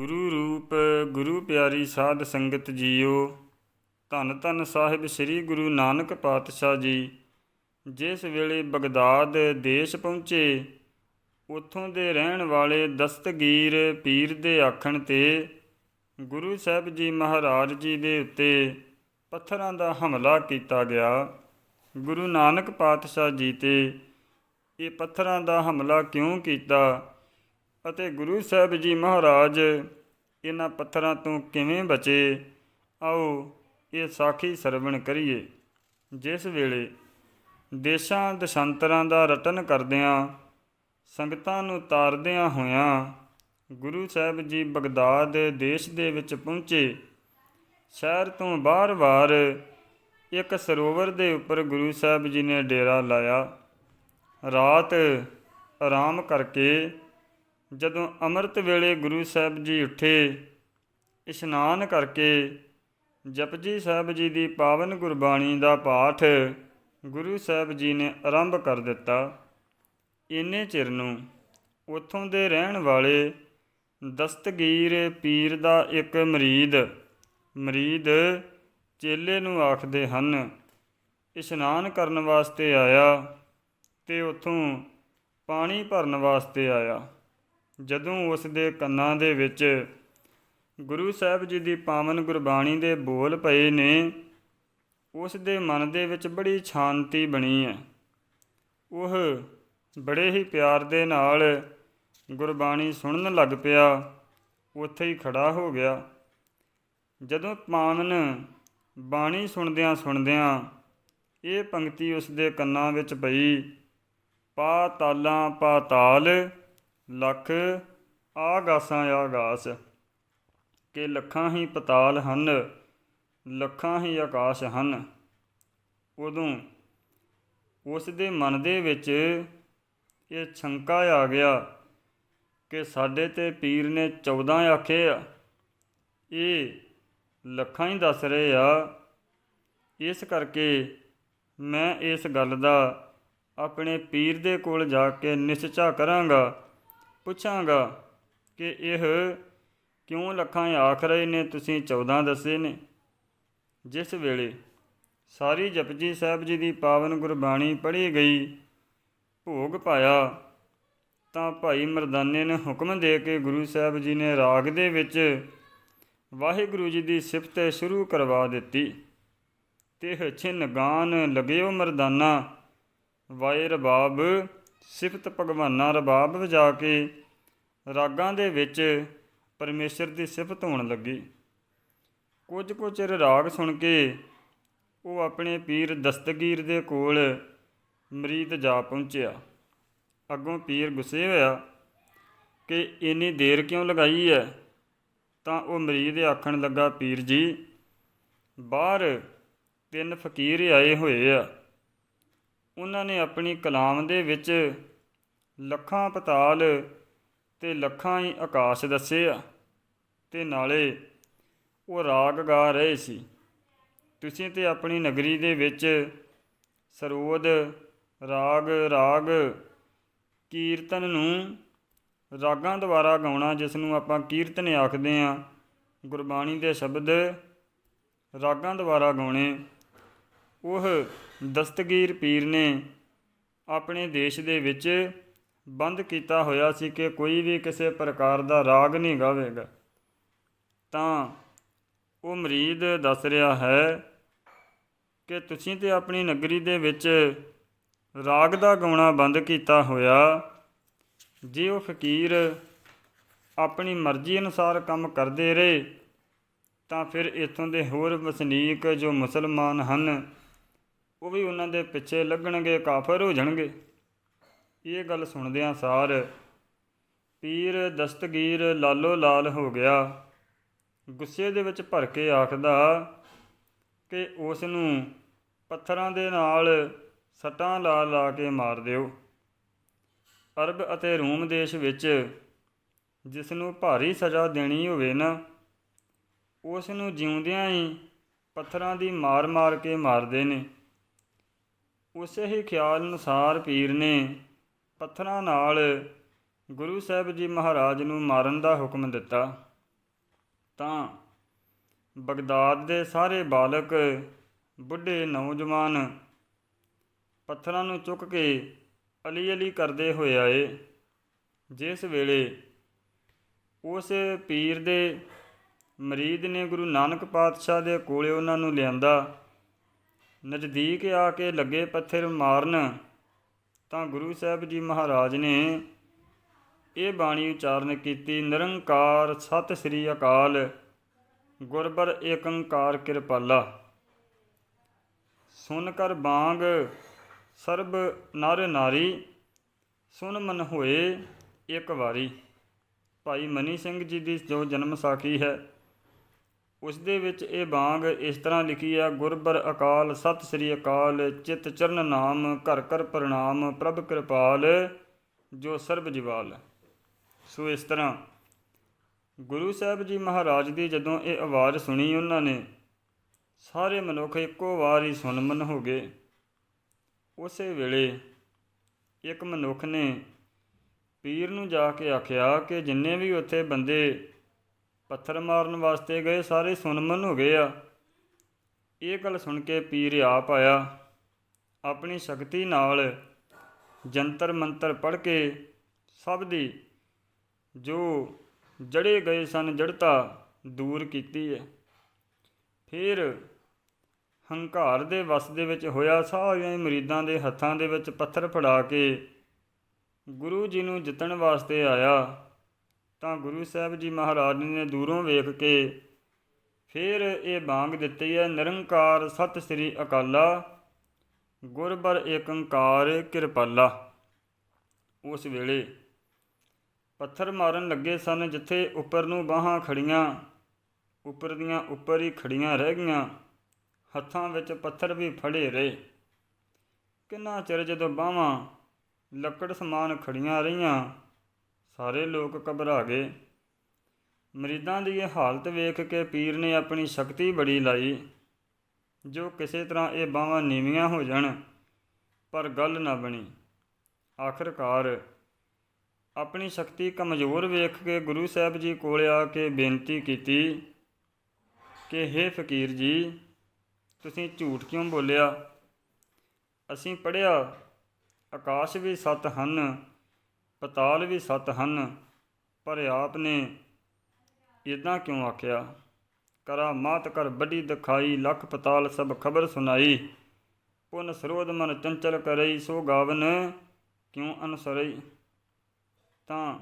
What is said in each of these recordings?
ਗੁਰੂ ਰੂਪ, ਗੁਰੂ ਪਿਆਰੀ ਸਾਧ ਸੰਗਤ ਜੀਓ। ਧੰਨ ਧੰਨ ਸਾਹਿਬ ਸ੍ਰੀ ਗੁਰੂ ਨਾਨਕ ਪਾਤਸ਼ਾਹ ਜੀ। ਜਿਸ ਵੇਲੇ ਬਗਦਾਦ ਦੇਸ਼ ਪਹੁੰਚੇ, ਉੱਥੋਂ ਦੇ ਰਹਿਣ ਵਾਲੇ ਦਸਤਗੀਰ ਪੀਰ ਦੇ ਆਖਣ ਤੇ ਗੁਰੂ ਸਾਹਿਬ ਜੀ ਮਹਾਰਾਜ ਜੀ ਦੇ ਉੱਤੇ ਪੱਥਰਾਂ ਦਾ ਹਮਲਾ ਕੀਤਾ ਗਿਆ। ਗੁਰੂ ਨਾਨਕ ਪਾਤਸ਼ਾਹ ਜੀ ਤੇ ਇਹ ਪੱਥਰਾਂ ਦਾ ਹਮਲਾ ਕਿਉਂ ਕੀਤਾ? ਅਤੇ ਗੁਰੂ ਸਾਹਿਬ ਜੀ ਮਹਾਰਾਜ, ਇਹਨਾਂ ਪੱਥਰਾਂ ਤੋਂ ਕਿਵੇਂ ਬਚੇ? ਆਓ ਇਹ ਸਾਖੀ ਸਰਵਣ ਕਰੀਏ। ਜਿਸ ਵੇਲੇ ਦੇਸ਼ਾਂ ਦਸ਼ਾਂਤਰਾਂ ਦਾ ਰਟਨ ਕਰਦਿਆਂ, ਸੰਗਤਾਂ ਨੂੰ ਤਾਰਦਿਆਂ ਹੋਇਆਂ ਗੁਰੂ ਸਾਹਿਬ ਜੀ ਬਗਦਾਦ ਦੇਸ਼ ਦੇ ਵਿੱਚ ਪਹੁੰਚੇ, ਸ਼ਹਿਰ ਤੋਂ ਬਾਹਰ-ਬਾਹਰ ਇੱਕ ਸਰੋਵਰ ਦੇ ਉੱਪਰ ਗੁਰੂ ਸਾਹਿਬ ਜੀ ਨੇ ਡੇਰਾ ਲਾਇਆ। ਰਾਤ ਆਰਾਮ ਕਰਕੇ ਜਦੋਂ ਅੰਮ੍ਰਿਤ ਵੇਲੇ ਗੁਰੂ ਸਾਹਿਬ ਜੀ ਉੱਠੇ, ਇਸ਼ਨਾਨ ਕਰਕੇ ਜਪਜੀ ਸਾਹਿਬ ਜੀ ਦੀ ਪਾਵਨ ਗੁਰਬਾਣੀ ਦਾ ਪਾਠ ਗੁਰੂ ਸਾਹਿਬ ਜੀ ਨੇ ਆਰੰਭ ਕਰ ਦਿੱਤਾ। ਇੰਨੇ ਚਿਰ ਨੂੰ ਉੱਥੋਂ ਦੇ ਰਹਿਣ ਵਾਲੇ ਦਸਤਗੀਰ ਪੀਰ ਦਾ ਇੱਕ ਮਰੀਦ ਮਰੀਦ ਚੇਲੇ ਨੂੰ ਆਖਦੇ ਹਨ, ਇਸ਼ਨਾਨ ਕਰਨ ਵਾਸਤੇ ਆਇਆ ਤੇ ਉਥੋਂ ਪਾਣੀ ਭਰਨ ਵਾਸਤੇ ਆਇਆ। ਜਦੋਂ ਉਸ ਦੇ ਕੰਨਾਂ ਦੇ ਵਿੱਚ ਗੁਰੂ ਸਾਹਿਬ ਜੀ ਦੀ ਪਾਵਨ ਗੁਰਬਾਣੀ ਦੇ ਬੋਲ ਪਏ ਨੇ, ਉਸ ਦੇ ਮਨ ਦੇ ਵਿੱਚ ਬੜੀ ਸ਼ਾਂਤੀ ਬਣੀ ਹੈ। ਉਹ ਬੜੇ ਹੀ ਪਿਆਰ ਦੇ ਨਾਲ ਗੁਰਬਾਣੀ ਸੁਣਨ ਲੱਗ ਪਿਆ, ਉੱਥੇ ਹੀ ਖੜਾ ਹੋ ਗਿਆ। ਜਦੋਂ ਪਾਵਨ ਬਾਣੀ ਸੁਣਦਿਆਂ ਸੁਣਦਿਆਂ ਇਹ ਪੰਕਤੀ ਉਸ ਦੇ ਕੰਨਾਂ ਵਿੱਚ ਪਈ, ਪਾ ਪਾਤਾਲਾਂ ਪਾਤਾਲ ਲੱਖ ਆਗਾਸਾਂ ਆਗਾਸ, ਕਿ ਲੱਖਾਂ ਹੀ ਪਤਾਲ ਹਨ, ਲੱਖਾਂ ਹੀ ਆਕਾਸ਼ ਹਨ। ਉਦੋਂ ਉਸ ਦੇ ਮਨ ਦੇ ਵਿੱਚ ਇਹ ਸ਼ੰਕਾ ਆ ਗਿਆ ਕਿ ਸਾਡੇ ਤੇ ਪੀਰ ਨੇ 14 ਆਖੇ ਆ। ਇਹ ਲੱਖਾਂ ਹੀ ਦੱਸ ਰਹੇ ਆ। ਇਸ ਕਰਕੇ ਮੈਂ ਇਸ ਗੱਲ ਦਾ ਆਪਣੇ ਪੀਰ ਦੇ ਕੋਲ ਜਾ ਕੇ ਨਿਸ਼ਚਾ ਕਰਾਂਗਾ ਪੁੱਛਾਂਗਾ ਕਿ ਇਹ ਕਿਉਂ ਲੱਖਾਂ ਆਖ ਰਹੇ ਨੇ ਤੁਸੀਂ 14 ਦੱਸੇ ਨੇ? ਜਿਸ ਵੇਲੇ ਸਾਰੀ ਜਪਜੀ ਸਾਹਿਬ ਜੀ ਦੀ ਪਾਵਨ ਗੁਰਬਾਣੀ ਪੜ੍ਹੀ ਗਈ, ਭੋਗ ਪਾਇਆ, ਤਾਂ ਭਾਈ ਮਰਦਾਨੇ ਨੇ ਹੁਕਮ ਦੇ ਕੇ ਗੁਰੂ ਸਾਹਿਬ ਜੀ ਨੇ ਰਾਗ ਦੇ ਵਿੱਚ ਵਾਹਿਗੁਰੂ ਜੀ ਦੀ ਸਿਫਤ ਸ਼ੁਰੂ ਕਰਵਾ ਦਿੱਤੀ। ਤੇ ਛਿਨ ਗਾਨ ਲਗਿਓ ਮਰਦਾਨਾ, ਵਾਏ ਰਬਾਬ ਸਿਫਤ ਭਗਵਾਨਾ ਰਬਾਬ ਵਜਾ ਕੇ ਰਾਗਾਂ ਦੇ ਵਿੱਚ ਪਰਮੇਸ਼ਰ ਦੀ ਸਿਫਤ ਹੋਣ ਲੱਗੀ। ਕੁਝ ਕੁ ਚਿਰ ਰਾਗ ਸੁਣ ਕੇ ਉਹ ਆਪਣੇ ਪੀਰ ਦਸਤਗੀਰ ਦੇ ਕੋਲ ਮਰੀਦ ਜਾ ਪਹੁੰਚਿਆ। ਅੱਗੋਂ ਪੀਰ ਗੁੱਸੇ ਹੋਇਆ ਕਿ ਇੰਨੀ ਦੇਰ ਕਿਉਂ ਲਗਾਈ ਹੈ ਤਾਂ ਉਹ ਮਰੀਦ ਆਖਣ ਲੱਗਾ, ਪੀਰ ਜੀ, ਬਾਹਰ ਤਿੰਨ ਫਕੀਰ ਆਏ ਹੋਏ ਆ। ਉਹਨਾਂ ਨੇ ਆਪਣੀ ਕਲਾਮ ਦੇ ਵਿੱਚ ਲੱਖਾਂ ਪਤਾਲ ਤੇ ਲੱਖਾਂ ਹੀ ਆਕਾਸ਼ ਦੱਸੇ ਆ ਤੇ ਨਾਲੇ ਉਹ ਰਾਗ ਗਾ ਰਹੇ ਸੀ। ਤੁਸੀਂ ਤੇ ਆਪਣੀ ਨਗਰੀ ਦੇ ਵਿੱਚ ਸਰੋਦ, ਰਾਗ ਰਾਗ, ਕੀਰਤਨ ਨੂੰ ਰਾਗਾਂ ਦੁਆਰਾ ਗਾਉਣਾ, ਜਿਸ ਨੂੰ ਆਪਾਂ ਕੀਰਤਨ ਆਖਦੇ ਆ ਗੁਰਬਾਣੀ ਦੇ ਸ਼ਬਦ ਰਾਗਾਂ ਦੁਆਰਾ ਗਾਉਣੇ। ਉਹ ਦਸਤਗੀਰ ਪੀਰ ਨੇ ਆਪਣੇ ਦੇਸ਼ ਦੇ ਵਿੱਚ ਬੰਦ ਕੀਤਾ ਹੋਇਆ ਸੀ ਕਿ ਕੋਈ ਵੀ ਕਿਸੇ ਪ੍ਰਕਾਰ ਦਾ ਰਾਗ ਨਹੀਂ ਗਾਵੇਗਾ। ਤਾਂ ਉਹ ਮਰੀਦ ਦੱਸ ਰਿਹਾ ਹੈ ਕਿ ਤੁਸੀਂ ਤੇ ਆਪਣੀ ਨਗਰੀ ਦੇ ਵਿੱਚ ਰਾਗ ਦਾ ਗਾਉਣਾ ਬੰਦ ਕੀਤਾ ਹੋਇਆ, ਜੇ ਉਹ ਫਕੀਰ ਆਪਣੀ ਮਰਜ਼ੀ ਅਨੁਸਾਰ ਕੰਮ ਕਰਦੇ ਰਹੇ, ਤਾਂ ਫਿਰ ਇਥੋਂ ਦੇ ਹੋਰ ਵਸਨੀਕ ਜੋ ਮੁਸਲਮਾਨ ਹਨ ਉਹ ਵੀ ਉਹਨਾਂ ਦੇ ਪਿੱਛੇ ਲੱਗਣਗੇ, ਕਾਫਰ ਹੋ ਜਾਣਗੇ। ਇਹ ਗੱਲ ਸੁਣਦਿਆਂ ਸਾਰ ਪੀਰ ਦਸਤਗੀਰ ਲਾਲੋ ਲਾਲ ਹੋ ਗਿਆ। ਗੁੱਸੇ ਦੇ ਵਿੱਚ ਭਰ ਕੇ ਆਖਦਾ ਕਿ ਉਸ ਨੂੰ ਪੱਥਰਾਂ ਦੇ ਨਾਲ ਸੱਟਾਂ ਲਾ ਲਾ ਕੇ ਮਾਰ ਦਿਓ। ਅਰਬ ਅਤੇ ਰੂਮ ਦੇਸ਼ ਵਿੱਚ ਜਿਸ ਨੂੰ ਭਾਰੀ ਸਜ਼ਾ ਦੇਣੀ ਹੋਵੇ ਨਾ ਉਸ ਨੂੰ ਜਿਉਂਦਿਆਂ ਹੀ ਪੱਥਰਾਂ ਦੀ ਮਾਰ ਮਾਰ ਕੇ ਮਾਰਦੇ ਨੇ। ਉਸੇ ਹੀ ਖਿਆਲ ਅਨੁਸਾਰ ਪੀਰ ਨੇ ਪੱਥਰਾਂ ਨਾਲ ਗੁਰੂ ਸਾਹਿਬ ਜੀ ਮਹਾਰਾਜ ਨੂੰ ਮਾਰਨ ਦਾ ਹੁਕਮ ਦਿੱਤਾ। ਤਾਂ ਬਗਦਾਦ ਦੇ ਸਾਰੇ ਬਾਲਕ, ਬੁੱਢੇ ਨੌਜਵਾਨ ਪੱਥਰਾਂ ਨੂੰ ਚੁੱਕ ਕੇ ਅਲੀ ਅਲੀ ਕਰਦੇ ਹੋਏ ਆਏ। ਜਿਸ ਵੇਲੇ ਉਸ ਪੀਰ ਦੇ ਮਰੀਦ ਨੇ ਗੁਰੂ ਨਾਨਕ ਪਾਤਸ਼ਾਹ ਦੇ ਕੋਲੇ ਉਹਨਾਂ ਨੂੰ ਲਿਆਂਦਾ ਨਜ਼ਦੀਕ ਆ ਕੇ ਲੱਗੇ ਪੱਥਰ ਮਾਰਨ ਤਾਂ ਗੁਰੂ ਸਾਹਿਬ ਜੀ ਮਹਾਰਾਜ ਨੇ ਇਹ ਬਾਣੀ ਉਚਾਰਨ ਕੀਤੀ, ਨਿਰੰਕਾਰ ਸਤਿ ਸ੍ਰੀ ਅਕਾਲ, ਗੁਰਬਰ ਏਕੰਕਾਰ ਕਿਰਪਾਲਾ। ਸੁਨ ਕਰ ਬਾਂਗ, ਸਰਬ ਨਰ ਨਾਰੀ, ਸੁਨ ਮਨ ਹੋਏ ਇੱਕ ਵਾਰੀ। ਭਾਈ ਮਨੀ ਸਿੰਘ ਜੀ ਦੀ ਜੋ ਜਨਮ ਸਾਖੀ ਹੈ ਉਸ ਦੇ ਵਿੱਚ ਇਹ ਬਾਂਗ ਇਸ ਤਰ੍ਹਾਂ ਲਿਖੀ ਆ, ਗੁਰਬਰ ਅਕਾਲ, ਸਤਿ ਸ੍ਰੀ ਅਕਾਲ, ਚਿਤ ਚਰਨ ਨਾਮ, ਘਰ ਘਰ ਪ੍ਰਣਾਮ, ਪ੍ਰਭ ਕਿਰਪਾਲ, ਜੋ ਸਰਬ ਜਿਵਾਲ। ਸੋ ਇਸ ਤਰ੍ਹਾਂ ਗੁਰੂ ਸਾਹਿਬ ਜੀ ਮਹਾਰਾਜ ਦੀ ਜਦੋਂ ਇਹ ਆਵਾਜ਼ ਸੁਣੀ ਉਹਨਾਂ ਨੇ, ਸਾਰੇ ਮਨੁੱਖ ਇੱਕੋ ਵਾਰ ਹੀ ਸੁਨਮਨ ਹੋ ਗਏ। ਉਸੇ ਵੇਲੇ ਇੱਕ ਮਨੁੱਖ ਨੇ ਪੀਰ ਨੂੰ ਜਾ ਕੇ ਆਖਿਆ ਕਿ ਜਿੰਨੇ ਵੀ ਉੱਥੇ ਬੰਦੇ ਪੱਥਰ ਮਾਰਨ ਵਾਸਤੇ ਗਏ, ਸਾਰੇ ਸੁਨਮਨ ਹੋ ਗਏ ਆ। ਇਹ ਗੱਲ ਸੁਣ ਕੇ ਪੀਰ ਆਪ ਆਇਆ। ਆਪਣੀ ਸ਼ਕਤੀ ਨਾਲ ਜੰਤਰ ਮੰਤਰ ਪੜ੍ਹ ਕੇ ਸਭ ਦੀ ਜੋ ਜੜੇ ਗਏ ਸਨ, ਜੜਤਾ ਦੂਰ ਕੀਤੀ ਹੈ। ਫਿਰ ਹੰਕਾਰ ਦੇ ਵਸ ਦੇ ਵਿੱਚ ਹੋਇਆ, ਸਾਰਿਆਂ ਮਰੀਦਾਂ ਦੇ ਹੱਥਾਂ ਦੇ ਵਿੱਚ ਪੱਥਰ ਫੜਾ ਕੇ ਗੁਰੂ ਜੀ ਨੂੰ ਜਿੱਤਣ ਵਾਸਤੇ ਆਇਆ। ਤਾਂ ਗੁਰੂ ਸਾਹਿਬ ਜੀ ਮਹਾਰਾਜ ਨੇ ਦੂਰੋਂ ਵੇਖ ਕੇ ਫਿਰ ਇਹ ਬਾਂਗ ਦਿੱਤੀ ਹੈ, ਨਿਰੰਕਾਰ ਸਤਿ ਸ੍ਰੀ ਅਕਾਲਾ, ਗੁਰਬਰ ਏਕੰਕਾਰ ਕਿਰਪਾਲਾ। ਉਸ ਵੇਲੇ ਪੱਥਰ ਮਾਰਨ ਲੱਗੇ ਸਨ, ਜਿੱਥੇ ਉੱਪਰ ਨੂੰ ਬਾਹਾਂ ਖੜੀਆਂ ਉੱਪਰ ਦੀਆਂ ਉੱਪਰ ਹੀ ਖੜੀਆਂ ਰਹਿ ਗਈਆਂ। ਹੱਥਾਂ ਵਿੱਚ ਪੱਥਰ ਵੀ ਫੜੇ ਰਹੇ। ਕਿੰਨਾ ਚਿਰ ਜਦੋਂ ਬਾਹਾਂ, ਲੱਕੜ ਸਮਾਨ ਖੜੀਆਂ ਰਹੀਆਂ ਸਾਰੇ ਲੋਕ ਘਬਰਾ ਗਏ। ਮਰੀਦਾਂ ਦੀ ਇਹ ਹਾਲਤ ਵੇਖ ਕੇ ਪੀਰ ਨੇ ਆਪਣੀ ਸ਼ਕਤੀ ਬੜੀ ਲਾਈ, ਜੋ ਕਿਸੇ ਤਰ੍ਹਾਂ ਇਹ ਬਾਹਾਂ ਨੀਵੀਆਂ ਹੋ ਜਾਣ, ਪਰ ਗੱਲ ਨਾ ਬਣੀ। ਆਖਰਕਾਰ ਆਪਣੀ ਸ਼ਕਤੀ ਕਮਜ਼ੋਰ ਵੇਖ ਕੇ ਗੁਰੂ ਸਾਹਿਬ ਜੀ ਕੋਲ ਆ ਕੇ ਬੇਨਤੀ ਕੀਤੀ ਕਿ हे ਫਕੀਰ ਜੀ, ਤੁਸੀਂ ਝੂਠ ਕਿਉਂ ਬੋਲਿਆ? ਅਸੀਂ ਪੜਿਆ ਆਕਾਸ਼ ਵੀ ਸਤ ਹਨ ਪਤਾਲ ਵੀ ਸਤ ਹਨ, ਪਰ ਆਪ ਨੇ ਇਦਾਂ ਕਿਉਂ ਆਖਿਆ? ਕਰਾ ਮਾਤ ਕਰ ਵੱਡੀ ਦਿਖਾਈ, ਲੱਖ ਪਤਾਲ ਸਭ ਖਬਰ ਸੁਨਾਈ ਪੁਨ ਸਰੋਧ ਮਨ ਚੰਚਲ ਕਰਈ, ਸੋ ਗਾਵਨ ਕਿਉਂ ਅਨਸਰਈ? ਤਾਂ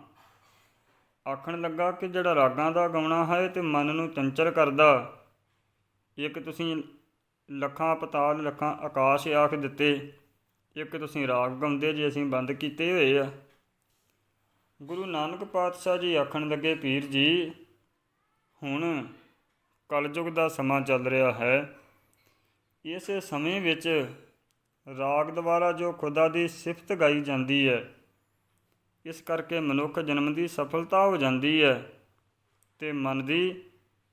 ਆਖਣ ਲੱਗਾ ਕਿ ਜਿਹੜਾ ਰਾਗਾਂ ਦਾ ਗਾਉਣਾ ਹੈ ਤੇ ਮਨ ਨੂੰ ਚੰਚਲ ਕਰਦਾ। ਇੱਕ ਤੁਸੀਂ ਲੱਖਾਂ ਪਤਾਲ, ਲੱਖਾਂ ਆਕਾਸ਼ ਆਖ ਦਿੱਤੇ, ਇੱਕ ਤੁਸੀਂ ਰਾਗ ਗਾਉਂਦੇ ਜੇ ਅਸੀਂ ਬੰਦ ਕੀਤੇ ਹੋਏ ਆ। ਗੁਰੂ ਨਾਨਕ ਪਾਤਸ਼ਾਹ ਜੀ ਆਖਣ ਲੱਗੇ, ਪੀਰ ਜੀ, ਹੁਣ ਕਲਯੁਗ ਦਾ ਸਮਾਂ ਚੱਲ ਰਿਹਾ ਹੈ। ਇਸ ਸਮੇਂ ਵਿੱਚ ਰਾਗ ਦੁਆਰਾ ਜੋ ਖੁਦਾ ਦੀ ਸਿਫਤ ਗਾਈ ਜਾਂਦੀ ਹੈ, ਇਸ ਕਰਕੇ ਮਨੁੱਖ ਜਨਮ ਦੀ ਸਫਲਤਾ ਹੋ ਜਾਂਦੀ ਹੈ ਤੇ ਮਨ ਦੀ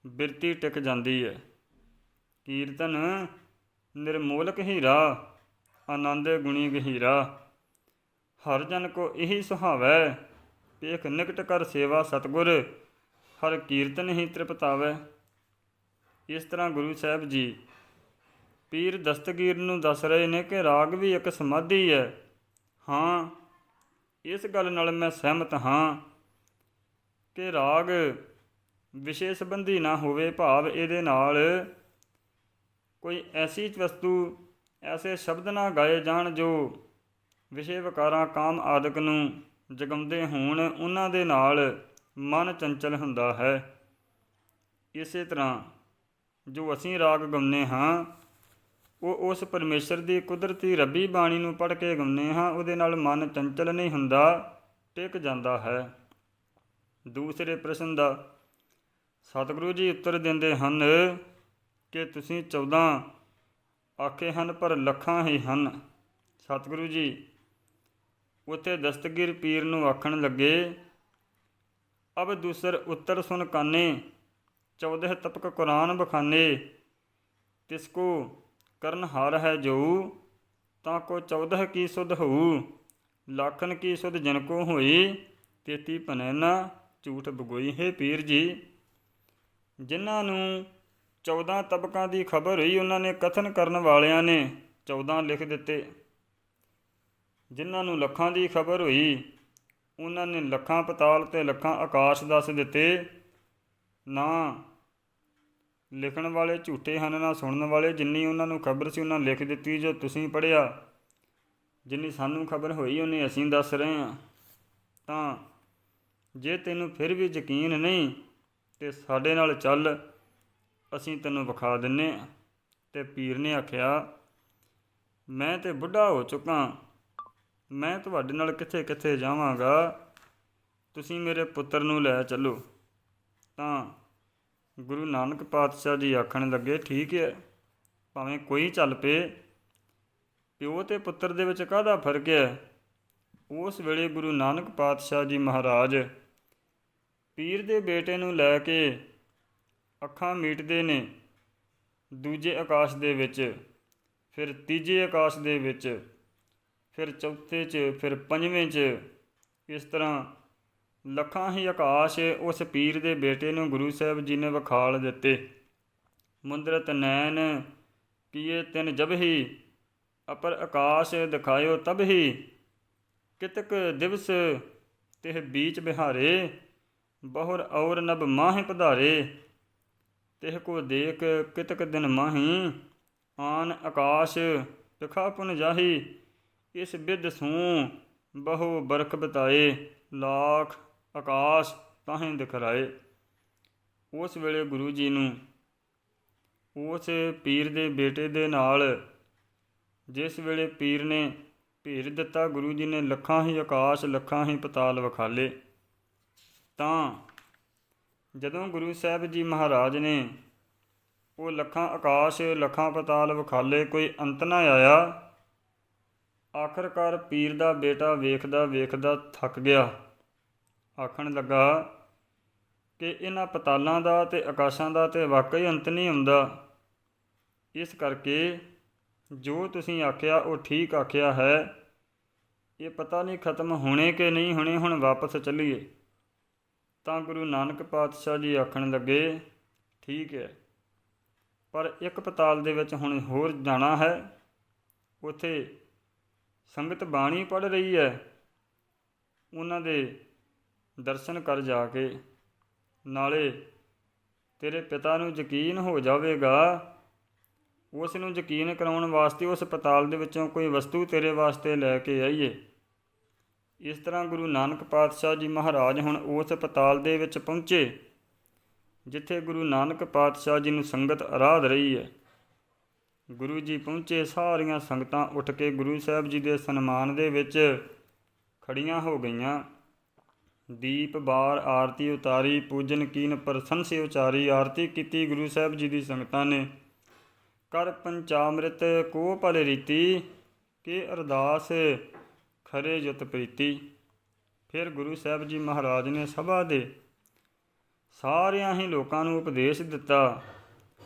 ਬਿਰਤੀ ਟਿਕ ਜਾਂਦੀ ਹੈ। ਕੀਰਤਨ ਨਿਰਮੋਲਕ ਹੀਰਾ, ਆਨੰਦ ਗੁਣੀ ਗਹੀਰਾ, ਹਰ ਜਨ ਕੋ ਇਹੀ ਸੁਹਾਵੈ। ਪੇਖ ਨਿਕਟ ਕਰ ਸੇਵਾ ਸਤਗੁਰ, ਹਰ ਕੀਰਤਨ ਹੀ ਤ੍ਰਿਪਤਾਵੇ। ਇਸ ਤਰ੍ਹਾਂ ਗੁਰੂ ਸਾਹਿਬ ਜੀ ਪੀਰ ਦਸਤਗੀਰ ਨੂੰ ਦੱਸ ਰਹੇ ਨੇ ਕਿ ਰਾਗ ਵੀ ਇੱਕ ਸਮਾਧੀ ਹੈ। ਹਾਂ, ਇਸ ਗੱਲ ਨਾਲ ਮੈਂ ਸਹਿਮਤ ਹਾਂ ਕਿ ਰਾਗ ਵਿਸ਼ੇ ਸੰਬੰਧੀ ਨਾ ਹੋਵੇ, ਭਾਵ ਇਹਦੇ ਨਾਲ ਕੋਈ ਐਸੀ ਵਸਤੂ, ਐਸੇ ਸ਼ਬਦ ਨਾ ਗਾਏ ਜਾਣ ਜੋ ਵਿਸ਼ੇ ਵਿਕਾਰਾਂ ਕਾਮ ਆਦਿਕ ਨੂੰ ਜਗਾਉਂਦੇ ਹੋਣ, ਉਹਨਾਂ ਦੇ ਨਾਲ ਮਨ ਚੰਚਲ ਹੁੰਦਾ ਹੈ। ਇਸੇ ਤਰ੍ਹਾਂ ਜੋ ਅਸੀਂ ਰਾਗ ਗਾਉਂਦੇ ਹਾਂ, ਉਹ ਉਸ ਪਰਮੇਸ਼ਰ ਦੀ ਕੁਦਰਤੀ ਰੱਬੀ ਬਾਣੀ ਨੂੰ ਪੜ੍ਹ ਕੇ ਗਾਉਂਦੇ ਹਾਂ, ਉਹਦੇ ਨਾਲ ਮਨ ਚੰਚਲ ਨਹੀਂ ਹੁੰਦਾ, ਟਿਕ ਜਾਂਦਾ ਹੈ। ਦੂਸਰੇ ਪ੍ਰਸ਼ਨ ਦਾ, ਸਤਿਗੁਰੂ ਜੀ ਉੱਤਰ ਦਿੰਦੇ ਹਨ ਕਿ ਤੁਸੀਂ 14 ਆਖੇ ਹਨ, ਪਰ ਲੱਖਾਂ ਹੀ ਹਨ। ਸਤਿਗੁਰੂ ਜੀ ਉਥੇ ਦਸਤਗੀਰ ਪੀਰ ਨੂੰ ਆਖਣ ਲੱਗੇ, ਅਬ ਦੂਸਰ ਉੱਤਰ ਸੁਨ ਕਾਨੇ 14 ਤਪਕ ਕੁਰਾਨ ਬਖਾਨੇ ਤਿਸ ਕੋ ਕਰਨ ਹਾਰ ਹੈ ਜੋ ਤਾਂ ਕੋ 14 ਕੀ ਸੁਧ ਹੋਊ, ਲੱਖਨ ਕੀ ਸੁਧ ਜਨ ਕੋ ਹੋਈ, ਤੇਤੀ ਭਨੈਨਾ ਝੂਠ ਬਗੋਈ ਹੈ ਪੀਰ ਜੀ। ਜਿਨ੍ਹਾਂ ਨੂੰ 14 ਤਬਕਾਂ ਦੀ ਖਬਰ ਹੋਈ, ਉਹਨਾਂ ਨੇ ਕਥਨ ਕਰਨ ਵਾਲਿਆਂ ਨੇ 14 ਲਿਖ ਦਿੱਤੇ। ਜਿਨ੍ਹਾਂ ਨੂੰ ਲੱਖਾਂ ਦੀ ਖਬਰ ਹੋਈ, ਉਹਨਾਂ ਨੇ ਲੱਖਾਂ ਪਤਾਲ ਤੇ ਲੱਖਾਂ ਆਕਾਸ਼ ਦੱਸ ਦਿੱਤੇ, ਨਾ ਲਿਖਣ ਵਾਲੇ ਝੂਠੇ ਹਨ, ਨਾ ਸੁਣਨ ਵਾਲੇ। ਜਿੰਨੀ ਉਹਨਾਂ ਨੂੰ ਖਬਰ ਸੀ, ਉਹਨਾਂ ਲਿਖ ਦਿੱਤੀ ਜੋ ਤੁਸੀਂ ਪੜਿਆ ਜਿੰਨੀ ਸਾਨੂੰ ਖਬਰ ਹੋਈ, ਉਹਨੇ ਅਸੀਂ ਦੱਸ ਰਹੇ ਹਾਂ। ਤਾਂ ਜੇ ਤੈਨੂੰ ਫਿਰ ਵੀ ਯਕੀਨ ਨਹੀਂ ਤੇ ਸਾਡੇ ਨਾਲ ਚੱਲ, ਅਸੀਂ ਤੈਨੂੰ ਵਿਖਾ ਦਿੰਨੇ ਹਾਂ। ਤੇ ਪੀਰ ਨੇ ਆਖਿਆ, ਮੈਂ ਤੇ ਬੁੱਢਾ ਹੋ ਚੁੱਕਾ ਮੈਂ ਤੁਹਾਡੇ ਨਾਲ ਕਿੱਥੇ ਕਿੱਥੇ ਜਾਵਾਂਗਾ? ਤੁਸੀਂ ਮੇਰੇ ਪੁੱਤਰ ਨੂੰ ਲੈ ਚੱਲੋ। ਤਾਂ ਗੁਰੂ ਨਾਨਕ ਪਾਤਸ਼ਾਹ ਜੀ ਆਖਣ ਲੱਗੇ, ਠੀਕ ਹੈ, ਭਾਵੇਂ ਕੋਈ ਚੱਲ ਪਏ। ਪਿਓ ਤੇ ਪੁੱਤਰ ਦੇ ਵਿੱਚ ਕਾਹਦਾ ਫ਼ਰਕ ਹੈ? ਉਸ ਵੇਲੇ ਗੁਰੂ ਨਾਨਕ ਪਾਤਸ਼ਾਹ ਜੀ ਮਹਾਰਾਜ ਪੀਰ ਦੇ ਬੇਟੇ ਨੂੰ ਲੈ ਕੇ ਅੱਖਾਂ ਮੀਟਦੇ ਨੇ। ਦੂਜੇ ਆਕਾਸ਼ ਦੇ ਵਿੱਚ, ਫਿਰ ਤੀਜੇ ਆਕਾਸ਼ ਦੇ ਵਿੱਚ ਫਿਰ ਚੌਥੇ 'ਚ, ਫਿਰ ਪੰਜਵੇਂ 'ਚ, ਇਸ ਤਰ੍ਹਾਂ ਲੱਖਾਂ ਹੀ ਆਕਾਸ਼ ਉਸ ਪੀਰ ਦੇ ਬੇਟੇ ਨੂੰ ਗੁਰੂ ਸਾਹਿਬ ਜੀ ਨੇ ਵਿਖਾਲ ਦਿੱਤੇ। ਮੁੰਦਰਤ ਨੈਣ, ਕੀਏ ਤਿੰਨ ਜਬ ਹੀ, ਅਪਰ ਆਕਾਸ਼ ਦਿਖਾਇਓ ਤਬ ਹੀ, ਕਿਤਕ ਦਿਵਸ ਤਿਹ ਬੀਚ ਬਿਹਾਰੇ, ਬਹੁਰ ਔਰ ਨਬ ਮਾਹਿ ਪਧਾਰੇ, ਤਿਹ ਕੋ ਦੇਖ ਕਿਤਕ ਦਿਨ ਮਾਹੀ, ਆਨ ਆਕਾਸ਼ ਦਿਖਾ ਪੁਨ ਜਾਹੀ ਇਸ ਬਿਦ ਸੂ ਬਹੁ ਬਰਖ ਬਤਾਏ, ਲਾਖ ਆਕਾਸ਼ ਤਾਹੀਂ ਦਿਖਰਾਏ। ਉਸ ਵੇਲੇ ਗੁਰੂ ਜੀ ਨੂੰ ਉਸ ਪੀਰ ਦੇ ਬੇਟੇ ਦੇ ਨਾਲ, ਜਿਸ ਵੇਲੇ ਪੀਰ ਨੇ ਭੇਜ ਦਿੱਤਾ, ਗੁਰੂ ਜੀ ਨੇ ਲੱਖਾਂ ਹੀ ਆਕਾਸ਼, ਲੱਖਾਂ ਹੀ ਪਤਾਲ ਵਿਖਾਲੇ। ਤਾਂ ਜਦੋਂ ਗੁਰੂ ਸਾਹਿਬ ਜੀ ਮਹਾਰਾਜ ਨੇ ਉਹ ਲੱਖਾਂ ਆਕਾਸ਼, ਲੱਖਾਂ ਪਤਾਲ ਵਿਖਾਲੇ, ਕੋਈ ਅੰਤ ਨਾ ਆਇਆ ਆਖਰਕਾਰ ਪੀਰ ਦਾ ਬੇਟਾ ਵੇਖਦਾ ਵੇਖਦਾ ਥੱਕ ਗਿਆ। ਆਖਣ ਲੱਗਾ ਕਿ ਇਹਨਾਂ ਪਤਾਲਾਂ ਦਾ ਤੇ ਆਕਾਸ਼ਾਂ ਦਾ ਤੇ ਵਾਕਈ ਅੰਤ ਨਹੀਂ ਹੁੰਦਾ। ਇਸ ਕਰਕੇ ਜੋ ਤੁਸੀਂ ਆਖਿਆ ਉਹ ਠੀਕ ਆਖਿਆ ਹੈ। ਇਹ ਪਤਾ ਨਹੀਂ ਖਤਮ ਹੋਣੇ ਕਿ ਨਹੀਂ ਹੋਣੇ, ਹੁਣ ਵਾਪਸ ਚੱਲੀਏ। ਤਾਂ ਗੁਰੂ ਨਾਨਕ ਪਾਤਸ਼ਾਹ ਜੀ ਆਖਣ ਲੱਗੇ, ਠੀਕ ਹੈ, ਪਰ ਇੱਕ ਪਤਾਲ ਦੇ ਵਿੱਚ ਹੁਣ ਹੋਰ ਜਾਣਾ ਹੈ। ਉਥੇ ਸੰਗਤ ਬਾਣੀ ਪੜ ਰਹੀ ਹੈ। ਉਹਨਾਂ ਦੇ ਦਰਸ਼ਨ ਕਰ ਜਾ ਕੇ ਨਾਲੇ ਤੇਰੇ ਪਿਤਾ ਨੂੰ ਯਕੀਨ ਹੋ ਜਾਵੇਗਾ। ਉਸ ਨੂੰ ਯਕੀਨ ਕਰਾਉਣ ਵਾਸਤੇ ਉਸ ਪਤਾਲ ਦੇ ਵਿੱਚੋਂ ਕੋਈ ਵਸਤੂ ਤੇਰੇ ਵਾਸਤੇ ਲੈ ਕੇ ਆਈਏ। ਇਸ ਤਰ੍ਹਾਂ ਗੁਰੂ ਨਾਨਕ ਪਾਤਸ਼ਾਹ ਜੀ ਮਹਾਰਾਜ ਹੁਣ ਉਸ ਪਤਾਲ ਦੇ ਵਿੱਚ ਪਹੁੰਚੇ, ਜਿੱਥੇ ਗੁਰੂ ਨਾਨਕ ਪਾਤਸ਼ਾਹ ਜੀ ਨੂੰ ਸੰਗਤ ਆਰਾਧ ਰਹੀ ਹੈ। ਗੁਰੂ ਜੀ ਪਹੁੰਚੇ, ਸਾਰੀਆਂ ਸੰਗਤਾਂ ਉੱਠ ਕੇ ਗੁਰੂ ਸਾਹਿਬ ਜੀ ਦੇ ਸਨਮਾਨ ਦੇ ਵਿੱਚ ਖੜੀਆਂ ਹੋ ਗਈਆਂ। ਦੀਪ, ਬਾਰ, ਆਰਤੀ ਉਤਾਰੀ, ਪੂਜਨ ਕੀਨ, ਪ੍ਰਸੰਨ ਸੇ ਉਚਾਰੀ, ਆਰਤੀ ਕੀਤੀ ਗੁਰੂ ਸਾਹਿਬ ਜੀ ਦੀ ਸੰਗਤਾਂ ਨੇ। ਕਰ ਪੰਚਾਮ੍ਰਿਤ, ਕੋ ਭਲ ਰੀਤੀ, ਕੇ ਅਰਦਾਸ, ਖਰੇ ਜੁਤ ਪ੍ਰੀਤੀ। ਫਿਰ ਗੁਰੂ ਸਾਹਿਬ ਜੀ ਮਹਾਰਾਜ ਨੇ ਸਭਾ ਦੇ ਸਾਰਿਆਂ ਹੀ ਲੋਕਾਂ ਨੂੰ ਉਪਦੇਸ਼ ਦਿੱਤਾ।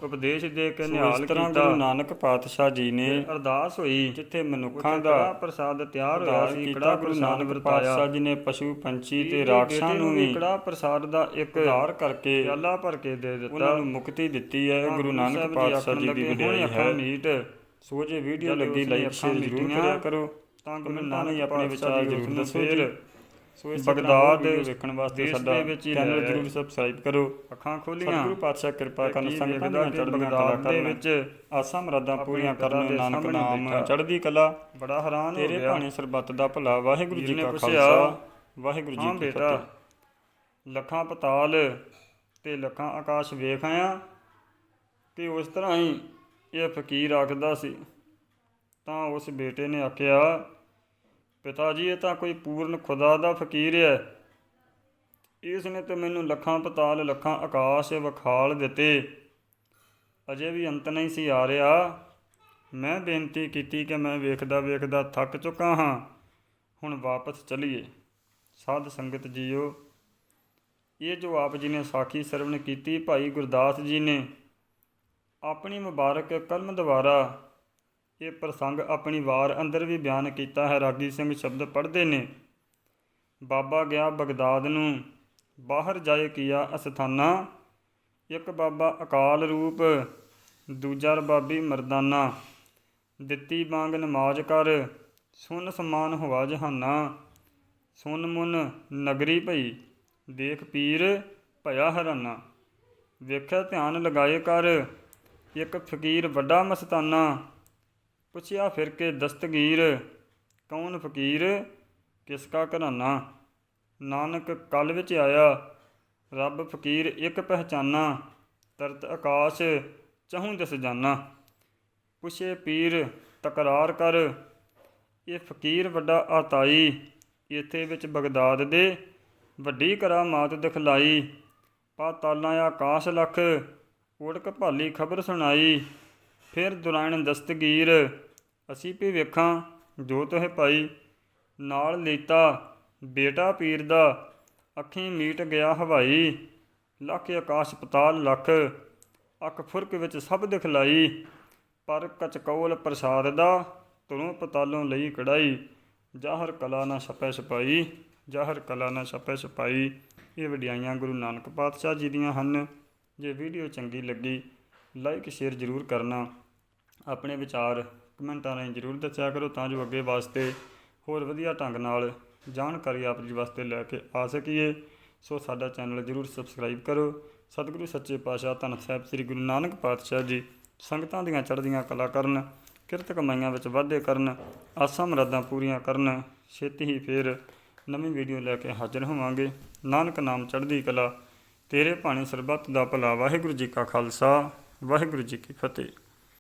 ਉਪਦੇਸ਼ ਦੇ ਕੇ ਨਿਹਾਲ ਕੀਤਾ। ਗੁਰੂ ਨਾਨਕ ਪਾਤਸ਼ਾਹ ਜੀ ਨੇ ਅਰਦਾਸ ਹੋਈ। ਜਿੱਥੇ ਮਨੁੱਖਾਂ ਦਾ ਪ੍ਰਸਾਦ ਤਿਆਰ ਹੋਇਆ ਸੀ ਕੜਾ ਗੁਰੂ ਨਾਨਕ ਪਾਤਸ਼ਾਹ ਜੀ ਨੇ ਪਸ਼ੂ ਪੰਛੀ ਤੇ ਰਾਖਸ਼ਾਂ ਨੂੰ ਵੀ ਕੜਾ ਪ੍ਰਸਾਦ ਦਾ ਇੱਕ ਉਧਾਰ ਕਰਕੇ ਪਿਆਲਾ ਭਰ ਕੇ ਦੇ ਦਿੱਤਾ। ਉਹਨਾਂ ਨੂੰ ਮੁਕਤੀ ਦਿੱਤੀ ਹੈ। ਗੁਰੂ ਨਾਨਕ ਪਾਤਸ਼ਾਹ ਜੀ ਦੀ ਵਿਡਿਆਈ ਹੈ। ਮੀਟ। ਸੋ ਜੇ ਵੀਡੀਓ ਲੱਗੀ ਲਾਈਕ ਸ਼ੇਅਰ ਜ਼ਰੂਰ ਕਰਿਆ ਕਰੋ। ਤਾਂ ਗੁਰੂ ਨਾਨਕ ਆਪਣੇ ਵਿਚਾਰ ਜ਼ਰੂਰ ਦੱਸੋ ਜੀ। ਸੋ ਇਸ ਬਗਦਾਦ ਦੇ ਵੇਖਣ ਵਾਸਤੇ ਸਾਡਾ ਚੈਨਲ ਜ਼ਰੂਰ ਸਬਸਕ੍ਰਾਈਬ ਕਰੋ। ਅੱਖਾਂ ਖੋਲੀਆਂ। ਸਤਿਗੁਰੂ ਪਾਤਸ਼ਾਹ ਕਿਰਪਾ ਕਰਨ ਸੰਗਤਾਂ ਦੀਆਂ ਚੜ੍ਹਦੀਆਂ ਕਲਾ ਦੇ ਵਿੱਚ ਆਸਾਂ ਮਰਾਦਾਂ ਪੂਰੀਆਂ ਕਰਨ ਨਾਨਕ ਨਾਮ ਚੜ੍ਹਦੀ ਕਲਾ। ਬੜਾ ਹੈਰਾਨ ਹੋ ਗਿਆ। ਤੇਰੇ ਭਾਣੇ ਸਰਬੱਤ ਦਾ ਭਲਾ। ਵਾਹਿਗੁਰੂ ਜੀ ਕਾ ਖਾਲਸਾ ਵਾਹਿਗੁਰੂ ਜੀ ਕੀ ਫਤਿਹ। ਲੱਖਾਂ ਪਤਾਲ ਤੇ ਲੱਖਾਂ ਆਕਾਸ਼ ਵੇਖ ਆਇਆ ਤੇ ਉਸ ਤਰ੍ਹਾਂ ਹੀ ਇਹ ਫਕੀਰ ਆਖਦਾ ਸੀ ਤਾਂ ਉਸ ਬੇਟੇ ਨੇ ਆਖਿਆ ਪਿਤਾ ਜੀ, ਇਹ ਤਾਂ ਕੋਈ ਪੂਰਨ ਖੁਦਾ ਦਾ ਫਕੀਰ ਹੈ। ਇਸ ਨੇ ਤੇ ਮੈਨੂੰ ਲੱਖਾਂ ਪਤਾਲ, ਲੱਖਾਂ ਆਕਾਸ਼ ਵਿਖਾਲ ਦਿੱਤੇ। ਅਜੇ ਵੀ ਅੰਤ ਨਹੀਂ ਸੀ ਆ ਰਿਹਾ। ਮੈਂ ਬੇਨਤੀ ਕੀਤੀ ਕਿ ਮੈਂ ਵੇਖਦਾ ਵੇਖਦਾ ਥੱਕ ਚੁੱਕਾ ਹਾਂ। ਹੁਣ ਵਾਪਸ ਚਲੀਏ। ਸਾਧ ਸੰਗਤ ਜੀਓ, ਇਹ ਜੋ ਆਪ ਜੀ ਨੇ ਸਾਖੀ ਸਰਵਣ ਕੀਤੀ, ਭਾਈ ਗੁਰਦਾਸ ਜੀ ਨੇ, ਆਪਣੀ ਮੁਬਾਰਕ ਕਲਮ ਦੁਆਰਾ ਇਹ ਪ੍ਰਸੰਗ ਆਪਣੀ ਵਾਰ ਅੰਦਰ ਵੀ ਬਿਆਨ ਕੀਤਾ ਹੈ। ਰਾਗੀ ਸਿੰਘ ਸ਼ਬਦ ਪੜ੍ਹਦੇ ਨੇ, ਬਾਬਾ ਗਿਆ ਬਗਦਾਦ ਨੂੰ, ਬਾਹਰ ਜਾਏ ਕੀਆ ਅਸਥਾਨਾ, ਇੱਕ ਬਾਬਾ ਅਕਾਲ ਰੂਪ, ਦੂਜਾ ਰਬਾਬੀ ਮਰਦਾਨਾ, ਦਿੱਤੀ ਬਾਂਗ ਨਮਾਜ਼ ਕਰ, ਸੁਨ ਸਮਾਨ ਹਵਾ ਜਹਾਨਾ, ਸੁਨ ਮੁਨ ਨਗਰੀ ਭਈ, ਦੇਖ ਪੀਰ ਭਇਆ ਹਰਾਨਾ, ਵੇਖਿਆ ਧਿਆਨ ਲਗਾਏ ਕਰ, ਇੱਕ ਫਕੀਰ ਵੱਡਾ ਮਸਤਾਨਾ ਪੁੱਛਿਆ, ਫਿਰ ਕੇ ਦਸਤਗੀਰ? ਕੌਣ ਫਕੀਰ? ਕਿਸ ਕਾ ਘਰਾਨਾ? ਨਾਨਕ ਕਲ ਵਿੱਚ ਆਇਆ। ਰੱਬ ਫਕੀਰ ਇੱਕ ਪਹਿਚਾਨਾ। ਤਰਤ ਆਕਾਸ਼, ਚਹੂੰ ਦਿਸ ਜਾਨਾ। ਪੁੱਛੇ, ਪੀਰ, ਤਕਰਾਰ ਕਰ। ਇਹ ਫਕੀਰ ਵੱਡਾ ਆਤਾਈ। ਇਥੇ ਵਿੱਚ ਬਗਦਾਦ ਦੇ ਵੱਡੀ ਕਰਾਮਾਤ ਦਿਖਲਾਈ। ਪਾਤਾਲਾਂ ਆਕਾਸ਼ ਲਖ। ਓੜਕ ਭਾਲੀ ਖਬਰ ਸੁਣਾਈ। ਫਿਰ ਦੁਰਾਇਣ ਦਸਤਗੀਰ। ਅਸੀਂ ਵੀ ਵੇਖਾਂ, ਜੋ ਤੋਹਿ ਪਾਈ ਨਾਲ ਲੀਤਾ ਬੇਟਾ ਪੀਰ ਦਾ, ਅੱਖੀਂ ਮੀਟ ਗਿਆ ਹਵਾਈ। ਲੱਖ ਆਕਾਸ਼ ਪਤਾਲ ਲੱਖ, ਅੱਖ ਫੁਰਕ ਵਿੱਚ ਸਭ ਦਿਖਲਾਈ। ਪਰ ਕਚਕੌਲ ਪ੍ਰਸਾਦ ਦਾ, ਤੁਰੋਂ ਪਤਾਲੋਂ ਲਈ ਕੜਾਈ ਜਾਹਰ ਕਲਾ ਨਾ ਛਪੈ ਛਪਾਈ, ਜਾਹਰ ਕਲਾ ਨਾ ਛਪੈ ਛਪਾਈ। ਇਹ ਵਡਿਆਈਆਂ ਗੁਰੂ ਨਾਨਕ ਪਾਤਸ਼ਾਹ ਜੀ ਦੀਆਂ ਹਨ। ਜੇ ਵੀਡੀਓ ਚੰਗੀ ਲੱਗੀ, ਲਾਈਕ ਸ਼ੇਅਰ ਜ਼ਰੂਰ ਕਰਨਾ। ਆਪਣੇ ਵਿਚਾਰ ਕਮੈਂਟਾਂ ਰਾਹੀਂ ਜ਼ਰੂਰ ਦੱਸਿਆ ਕਰੋ ਤਾਂ ਜੋ ਅੱਗੇ ਵਾਸਤੇ ਹੋਰ ਵਧੀਆ ਢੰਗ ਨਾਲ ਜਾਣਕਾਰੀ ਆਪ ਜੀ ਵਾਸਤੇ ਲੈ ਕੇ ਆ ਸਕੀਏ। ਸੋ ਸਾਡਾ ਚੈਨਲ ਜ਼ਰੂਰ ਸਬਸਕ੍ਰਾਈਬ ਕਰੋ। ਸਤਿਗੁਰੂ ਸੱਚੇ ਪਾਤਸ਼ਾਹ ਧੰਨ ਸਾਹਿਬ ਸ੍ਰੀ ਗੁਰੂ ਨਾਨਕ ਪਾਤਸ਼ਾਹ ਜੀ ਸੰਗਤਾਂ ਦੀਆਂ ਚੜ੍ਹਦੀਆਂ ਕਲਾ ਕਰਨ, ਕਿਰਤ ਕਮਾਈਆਂ ਵਿੱਚ ਵਾਧੇ ਕਰਨ, ਆਸਾਂ ਮੁਰਾਦਾਂ ਪੂਰੀਆਂ ਕਰਨ, ਛੇਤੀ ਹੀ ਫੇਰ ਨਵੀਂ ਵੀਡੀਓ ਲੈ ਕੇ ਹਾਜ਼ਰ ਹੋਵਾਂਗੇ। ਨਾਨਕ ਨਾਮ ਚੜ੍ਹਦੀ ਕਲਾ, ਤੇਰੇ ਭਾਣੇ ਸਰਬੱਤ ਦਾ ਭਲਾ। ਵਾਹਿਗੁਰੂ ਜੀ ਕਾ ਖਾਲਸਾ, ਵਾਹਿਗੁਰੂ ਜੀ ਕੀ ਫਤਿਹ।